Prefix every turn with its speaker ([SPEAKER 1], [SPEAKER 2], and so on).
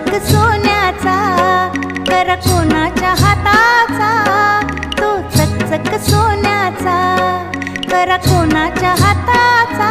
[SPEAKER 1] चकचक सोन्याचा कर कोणाच्या हाताचा? तो चकचक सोन्याचा कर कोणाच्या हाताचा?